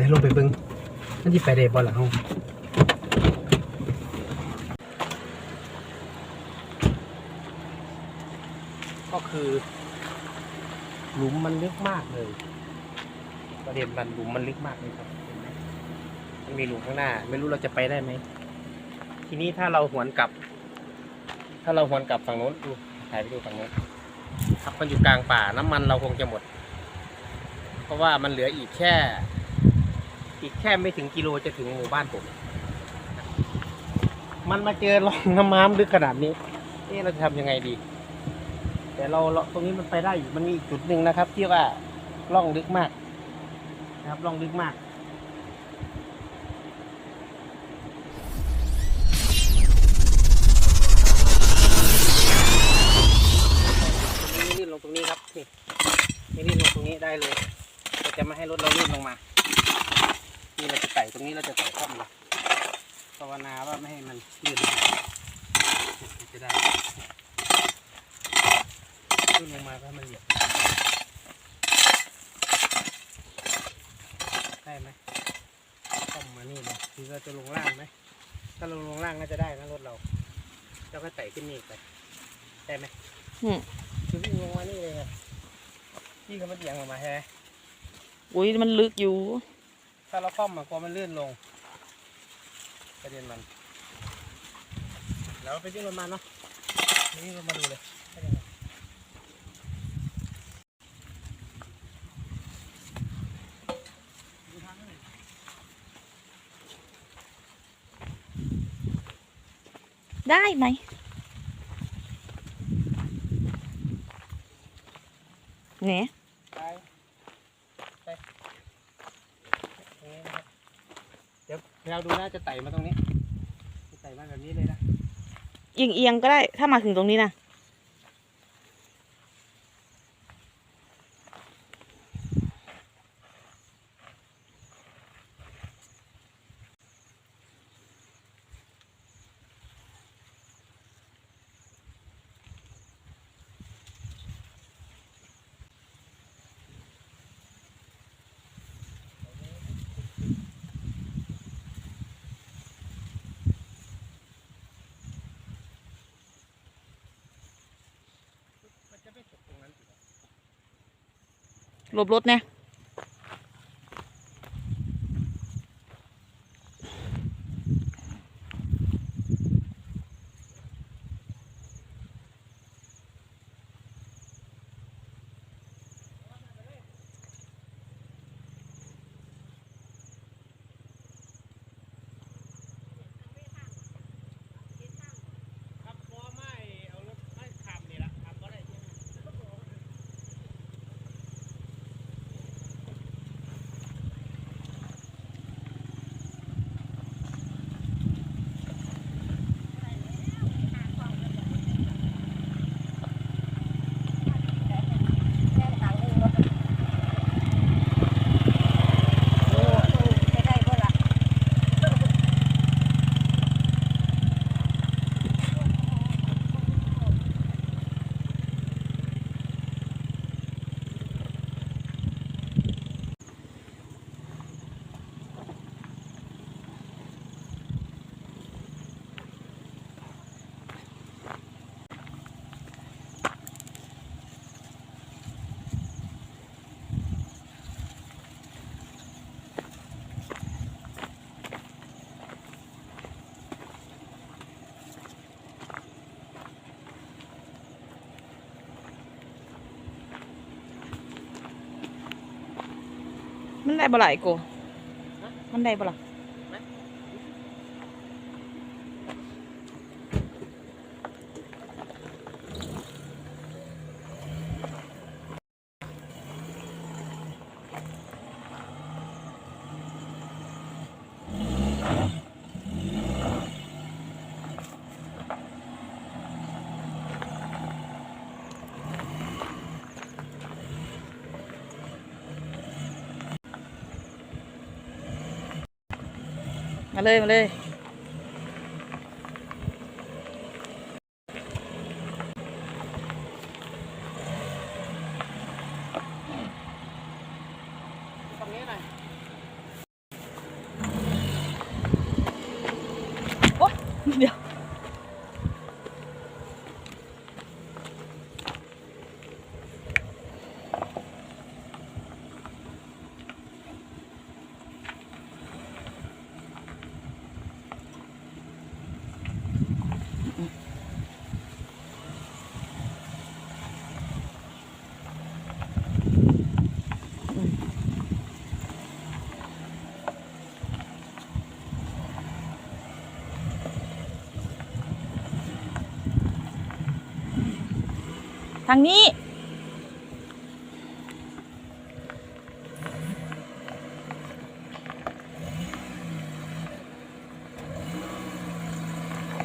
แต่ลงไปเบิ่งมันสิไปได้บ่ล่ะเฮาก็คือ หลุมมันลึกมากเลย ประเด็นมันหลุมมันลึกมากเลยครับเห็นไหมมันมีหลุมข้างหน้า ไม่รู้เราจะไปได้ไหม ทีนี้ถ้าเราหวนกลับ ถ้าเราหวนกลับฝั่งโน้นดูถ่ายไปดูฝั่งโน้นครับมันอยู่กลางป่าน้ำมันเราคงจะหมด เพราะว่ามันเหลืออีกแค่ อีกแค่ไม่ถึงกิโลจะถึงหมู่บ้านผม มันมาเจอลองน้ำม้ามลึกขนาดนี้เอ๊ะเราจะทำยังไงดี แต่เราเราตรงนี้มันไปได้อยู่มันมีอีกจุดหนึ่งนะครับ ที่ว่าล่องลึกมากนะครับล่องลึกมากนี้ลื่นลงตรงนี้ครับนี่นี่ลื่นลงตรงนี้ได้เลยจะไม่ให้รถเราลื่นลงมา นี่เราจะไต่ตรงนี้เราจะไต่ข้ามเลยภาวนาว่าไม่ให้มันลื่นลงมาจะได้ลื่นลงมาถ้ามันเหยียบได้ไหมข้ามมานี่เลยคือเราจะลงล่างไหมถ้าลงลงล่างน่าจะได้นะรถเราแล้วก็ไต่ขึ้นนี่ไปได้ไหมอืมคือวิ่งลงมานี่เลยครับพี่เขามาเอียงออกมาใช่ไหมอุ้ยมันลึกอยู่ ถ้าเราคล่อมมันกลัวมันลื่นลงประเด็นมันแล้วไปวิ่งรถมาเนาะวิ่งรถมาดูเลยให้ยังไงได้ไหมเนี่ย ไปไปตรงนี้นะครับ เดี๋ยวเราดูน่าจะไต่มาตรงนี้ ไต่มาแบบนี้เลยนะ เอียงเอียงๆก็ได้ ถ้ามาถึงตรงนี้นะ มันจะไม่ตกตรงนั้นสิครับ หลบรถเนี่ย ครับพอไม่เอารถไม่ขับนี่ละขับก็ได้ใช่ไหม มัน ได้บ่ไหลายกูมันได้บ่ล่ะ มาเลย มาเลย ทางนี้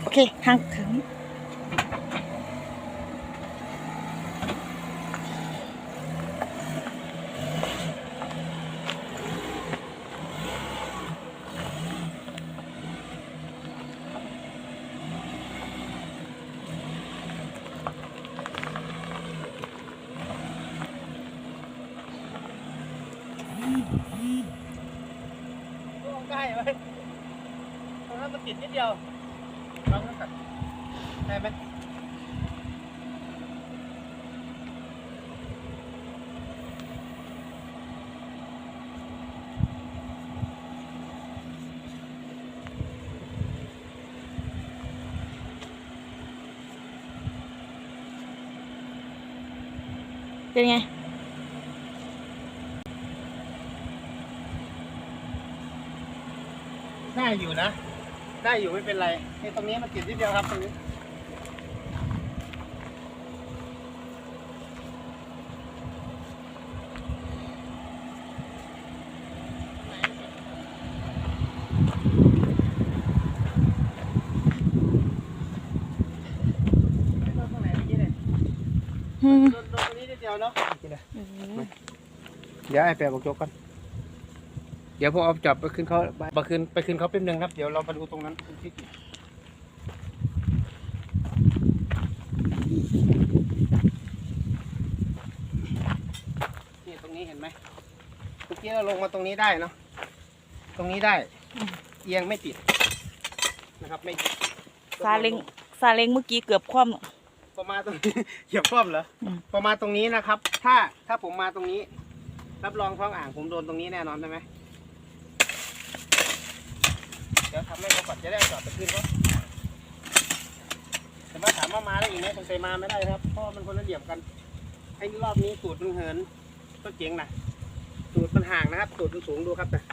โอเค ทางถึงใกล้ ไหมตรงนั้นมันติดนิดเดียวลองกันได้ไหมเป็นไง ได้อยู่นะ ได้อยู่ไม่เป็นไรนี่ตรงนี้มันติดนิดเดียวครับตรงนี้ไม่โดนตรงไหนเมื่อกี้เนี่ยอืมโดนโดนตรงนี้นิดเดียวเนาะเมื่อกี้เนี่ยเดี๋ยวไอ้แปะบอกยกกัน เดี๋ยวพอเอาจับไปขึ้นเขาไปขึ้นไปขึ้นเขาแป๊บนึงครับ เดี๋ยวเรามาดูตรงนั้นที่นี่ตรงนี้เห็นไหมเมื่อกี้เราลงมาตรงนี้ได้เนาะ ตรงนี้ได้ เอียงไม่ติดนะครับไม่ติดซาเล้งซาเล้งเมื่อกี้เกือบคว่ำประมาณตรงนี้เหยียบคว่ำเหรออืมประมาณตรงนี้นะครับ ถ้าถ้าผมมาตรงนี้ รับรองท้องอ่างผมโดนตรงนี้แน่นอนใช่ไหมเดี๋ยวทำให้เขาก่อนจะได้จอดไปขึ้นเขาแต่มาถามว่ามาได้อีกไหมคงไปมาไม่ได้ครับเพราะว่ามันคนละเหลี่ยมกันไอ้รอบนี้ตูดมันเหินก็เจ๋งนะตูดมันห่างนะครับตูดมันสูงดูครับนะ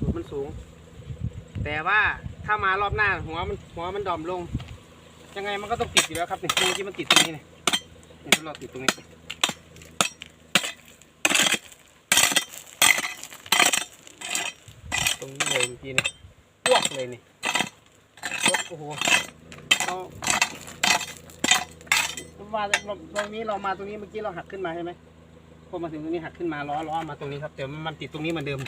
ตูดมันสูง แต่ว่าถ้ามารอบหน้าหัวมันหัวมันดอมลง ยังไงมันก็ต้องติดอยู่แล้วครับเนี่เมื่อกี้มันติดตรงนี้เนี่ยนี่ทดลองติดตรงนี้ตรงนี้เลยเมื่อกี้นี่อ้วก เลยนี่รถโอ้โหเรามาตรงนี้เรามาตรงนี้เมื่อกี้เราหักขึ้นมาใช่ไหมพอมาถึงตรงนี้หักขึ้นมาล้อล้อมาตรงนี้ครับแต่มันติดตรงนี้เหมือนเดิม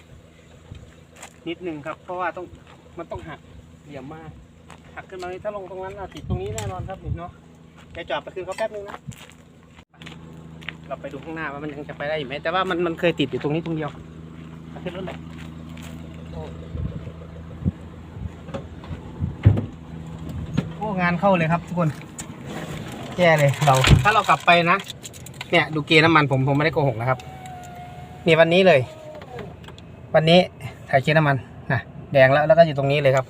นิดนึงครับ เพราะว่าต้องมันต้องหักเหลี่ยมมาก หักขึ้นมาถ้าลงตรงนั้นติดตรงนี้แน่นอนครับนี่เนาะเดี๋ยวจอดไปคืนเขาแป๊บนึงนะเราไปดูข้างหน้าว่ามันยังจะไปได้อยู่ไหมแต่ว่ามันมันเคยติดอยู่ตรงนี้ตรงเดียวขึ้นรถเลยโอ้โอ้ งานเข้าเลยครับทุกคนแย่เลยเรา ถ้าเรากลับไปนะ เนี่ย ดูเกณฑ์น้ำมันผมผมไม่ได้โกหกนะครับนี่วันนี้เลย วันนี้ถ่ายเกณฑ์น้ำมันนะแดงแล้วแล้วก็อยู่ตรงนี้เลยครับ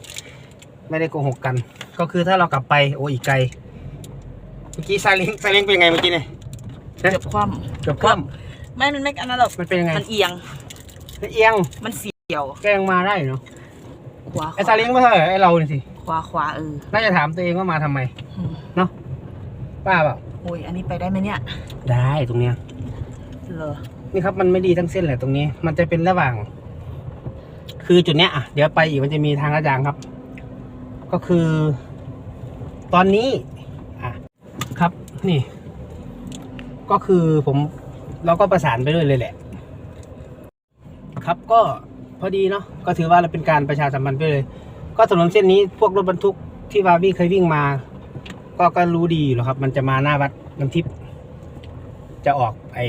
ไม่ได้โกหกกัน ก็คือถ้าเรากลับไปโอ้อีกไกลเมื่อกี้ซาเล้งซาเล้งเป็นไงเมื่อกี้เนี่ยเกือบคว่เกือบคว่ำไม่มันไม่อันนั้นหรอกำมันเป็นยังไงมันเอียงเอียงมันเสียวแกล้งมาได้เนาะขวาไอ้ซาเล้งไม่เท่าไหร่ไอ้เรานี่สิข วาขวาเออน่าจะถามตัวเองว่ามาทำไมอืมป้าเปล่าโอ้ยอันนี้ไปได้ไหมเนี่ยได้ตรงเนี้ย เหรอนี่ครับมันไม่ดีทั้งเส้นเลยตรงนี้ มันจะเป็นระหว่าง คือจุดเนี้ยอะเดี๋ยวไปอีกมันจะมีทางระจางครับ ก็คือ ตอนนี้ อะ ครับนี่ ก็คือผมเราก็ประสานไปด้วยเลยแหละ ครับก็พอดีเนาะก็ถือว่าเราเป็นการประชาสัมพันธ์ไปเลย ก็ถนนเส้นนี้พวกรถบรรทุกที่วาวี่เคยวิ่งมา ก็ก็รู้ดีอยู่แล้วครับ มันจะมาหน้าวัดน้ำทิพย์จะออกไอ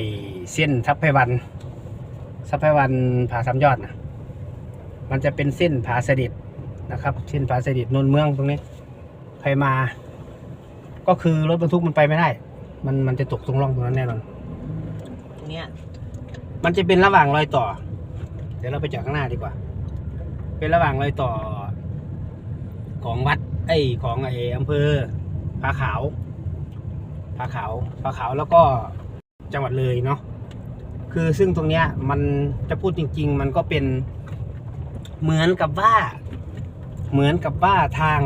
เส้นทับไพวันทับไพวันผาสามยอดนะมันจะเป็นเส้นผาเสด็จนะครับ เส้นผาเสด็จนนท์เมืองตรงนี้ใครมา ก็คือรถบรรทุกมันไปไม่ได้ มันมันจะตกตรงร่องตรงนั้นแน่นอนตรงเนี้ยมันจะเป็นระหว่างรอยต่อ เดี๋ยวเราไปจอดข้างหน้าดีกว่า เป็นระหว่างรอยต่อ ของวัดไอ้ของไอ้อำเภอผาขาวผาขาวผาขาวแล้วก็จังหวัดเลยเนาะคือซึ่งตรงเนี้ยมันจะพูดจริง ๆ มันก็เป็นเหมือนกับว่า เหมือนกับว่าทาง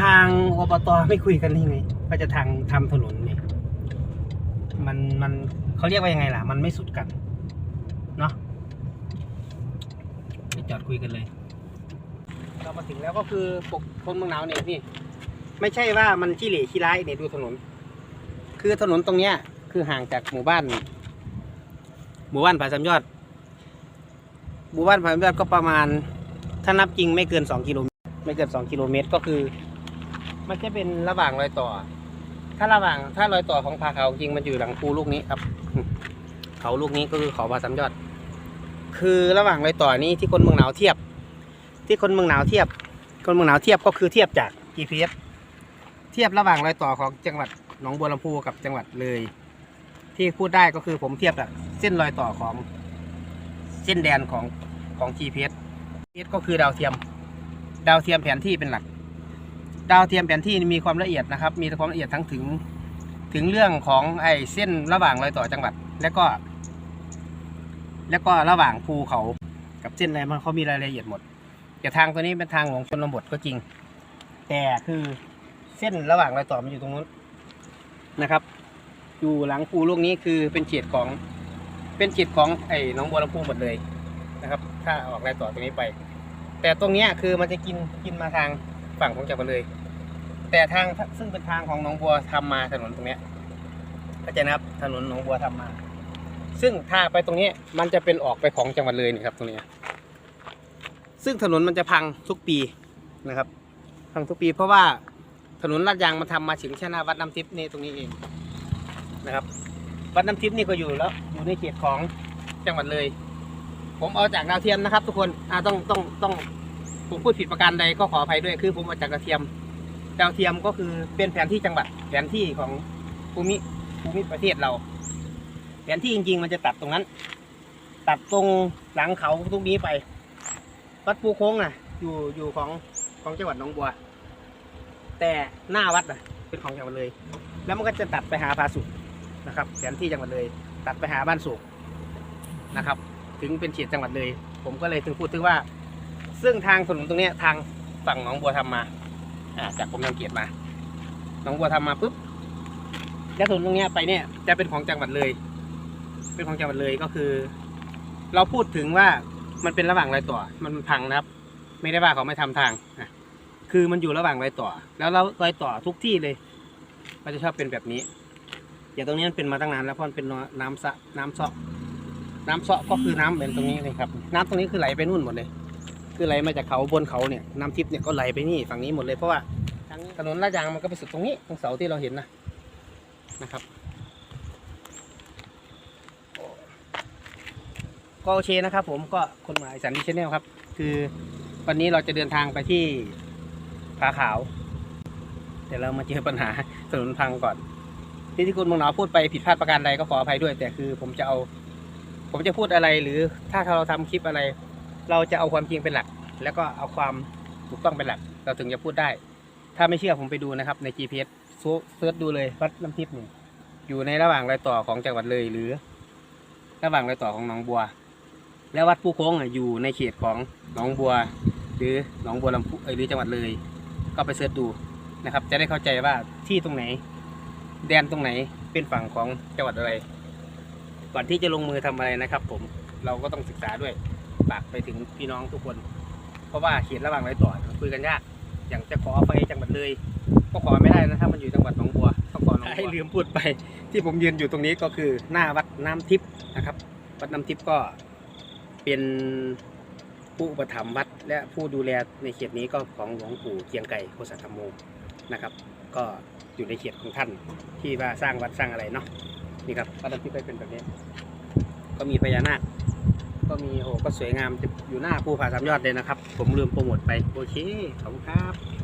ทางอบตไม่คุยกันนี่ไงว่าจะทางทำถนนเนี่ยมันมันเขาเรียกว่ายังไงล่ะ มันไม่สุดกัน เนาะไปจอดคุยกันเลย เรามาถึงแล้วก็คือปกคนเมืองหนาวเนี่ยนี่ ไม่ใช่ว่ามันขี้เหร่ขี้ร้ายเนี่ยดูถนน คือถนนตรงเนี้ย คือห่างจากหมู่บ้าน หมู่บ้านผาสามยอด หมู่บ้านผาสามยอดก็ประมาณ ถ้านับจริงไม่เกินสองกิโลเมตรไม่เกินสองกิโลเมตรก็คือ มันจะเป็นระหว่างรอยต่อ ถ้าระหว่างถ้ารอยต่อของผาเขาจริงมันอยู่หลังภูลูกนี้ครับ เขาลูกนี้ก็คือเขาผาสามยอด คือระหว่างรอยต่อนี้ที่คนเมืองหนาวเทียบ ที่คนเมืองหนาวเทียบ คนเมืองหนาวเทียบก็คือเทียบจาก GPS เทียบระหว่างรอยต่อของจังหวัดหนองบัวลำพูกับจังหวัดเลย ที่พูดได้ก็คือผมเทียบกับเส้นรอยต่อของเส้นแดนของของ GPS GPS ก็คือดาวเทียม ดาวเทียมแผนที่เป็นหลัก ดาวเทียมแผนที่มีความละเอียดนะครับ มีความละเอียดทั้งถึงถึงเรื่องของไอ้เส้นระหว่างรอยต่อจังหวัด และก็ แล้วก็ระหว่างภูเขากับเส้นอะไรมันเขามีรายละเอียดหมด แต่ทางตัวนี้เป็นทางของชนบทก็จริง แต่คือเส้นระหว่างรอยต่อมันอยู่ตรงนู้นนะครับ อยู่หลังภูลูกนี้คือเป็นเขตของเป็นเขตของไอ้น้องบัวลำพูหมดเลยนะครับ ถ้าออกรอยต่อตรงนี้ไป แต่ตรงเนี้ยคือมันจะกินกินมาทางฝั่งของจังหวัดเลย แต่ทางซึ่งเป็นทางของหนองบัวทำมาถนนตรงเนี้ยเข้าใจนะครับถนนหนองบัวทำมา ซึ่งถ้าไปตรงนี้มันจะเป็นออกไปของจังหวัดเลยนี่ครับตรงนี้ ซึ่งถนนมันจะพังทุกปีนะครับ พังทุกปีเพราะว่าถนนลาดยางมันทำมาถึงแค่หน้าวัดน้ำทิพย์นี่ตรงนี้เองนะครับ วัดน้ำทิพย์นี่ก็อยู่แล้ว อยู่ในเขตของจังหวัดเลย ผมเอาจากดาวเทียมนะครับ ทุกคนอาต้องต้องต้องผมพูดผิดประการใดก็ขออภัยด้วยคือผมเอาจากดาวเทียมดาวเทียมก็คือเป็นแผนที่จังหวัด แผนที่ของภูมิภูมิประเทศเรา แผนที่จริง ๆ มันจะตัดตรงนั้น ตัดตรงหลังเขาตรงนี้ไป วัดปูโค้งน่ะ อยู่อยู่ของของจังหวัดหนองบัว แต่หน้าวัดน่ะ เป็นของจังหวัดเลย แล้วมันก็จะตัดไปหาพาสุกนะครับแผนที่จังหวัดเลย ตัดไปหาบ้านสุกนะครับ ถึงเป็นเขตจังหวัดเลย ผมก็เลยถึงพูดถึงว่า ซึ่งทางถนนตรงเนี้ยทางฝั่งหนองบัวทำมาอ่าจากกรมทางเกียรติมาหนองบัวทำมาปุ๊บแล้วถนนตรงเนี้ยไปเนี่ยจะเป็นของจังหวัดเลย เป็นของจังหวัดเลยก็คือ เราพูดถึงว่า มันเป็นระหว่างรอยต่อ มันพังนะครับ ไม่ได้ว่าเขาไม่ทำทางนะคือมันอยู่ระหว่างรอยต่อ แล้วเรารอยต่อทุกที่เลยมันจะชอบเป็นแบบนี้ อย่างตรงนี้มันเป็นมาตั้งนานแล้วเพราะมันเป็นน้ำสะน้ำเซาะน้ำเซาะก็คือน้ำเป็นตรงนี้เลยครับ น้ำตรงนี้คือไหลไปนู่นหมดเลย คือไหลมาจากเขาบนเขาเนี่ยน้ำทิพย์เนี่ยก็ไหลไปนี่ฝั่งนี้หมดเลยเพราะว่าถนนลาดยางมันก็ไปสุดตรงนี้ตรงเสาที่เราเห็นนะนะครับ ก็โอเคนะครับผมก็คนหมายสันดิชแนลครับ คือวันนี้เราจะเดินทางไปที่ผาขาว แต่เรามาเจอปัญหาถนนพังก่อน ที่ที่คุณมงหนาพูดไปผิดพลาดประการใดก็ขออภัยด้วย แต่คือผมจะเอา ผมจะพูดอะไรหรือถ้าเราทำคลิปอะไร เราจะเอาความจริงเป็นหลัก แล้วก็เอาความถูกต้องเป็นหลัก เราถึงจะพูดได้ ถ้าไม่เชื่อผมไปดูนะครับ ใน GPS เซิร์ชดูเลยวัดน้ำทิพย์นี่อยู่ในระหว่างรอยต่อของจังหวัดเลยหรือ ระหว่างรอยต่อของหนองบัว และวัดผู้โค้งอยู่ในเขตของหนองบัว หรือหนองบัวลำพูหรือจังหวัดเลย ก็ไปเสิร์ชดูนะครับ จะได้เข้าใจว่าที่ตรงไหน แดนตรงไหนเป็นฝั่งของจังหวัดอะไร ก่อนที่จะลงมือทำอะไรนะครับ ผมเราก็ต้องศึกษาด้วยฝากไปถึงพี่น้องทุกคน เพราะว่าเขตระหว่างไรต่อคุยกันยากอย่างจะขอไปจังหวัดเลยก็ขอไม่ได้นะถ้ามันอยู่จังหวัดหนองบัวต้องขอหนองบัวให้ลืมพูดไป ที่ผมยืนอยู่ตรงนี้ก็คือหน้าวัดน้ำทิพย์นะครับ วัดน้ำทิพย์ก็ เป็นผู้อุปถัมภ์วัด และผู้ดูแลในเขตนี้ก็ของหลวงปู่เกียงไก่โคสัตธรรมโมนะครับ ก็อยู่ในเขตของท่านที่ว่าสร้างวัดสร้างอะไรเนาะนี่ครับวัดน้ำทิพย์ก็เป็นแบบนี้ ก็มีพญานาคก็มีโอ้ก็สวยงามอยู่หน้าภูผาสามยอดเลยนะครับ ผมลืมโปรโมทไปโอเคขอบคุณครับ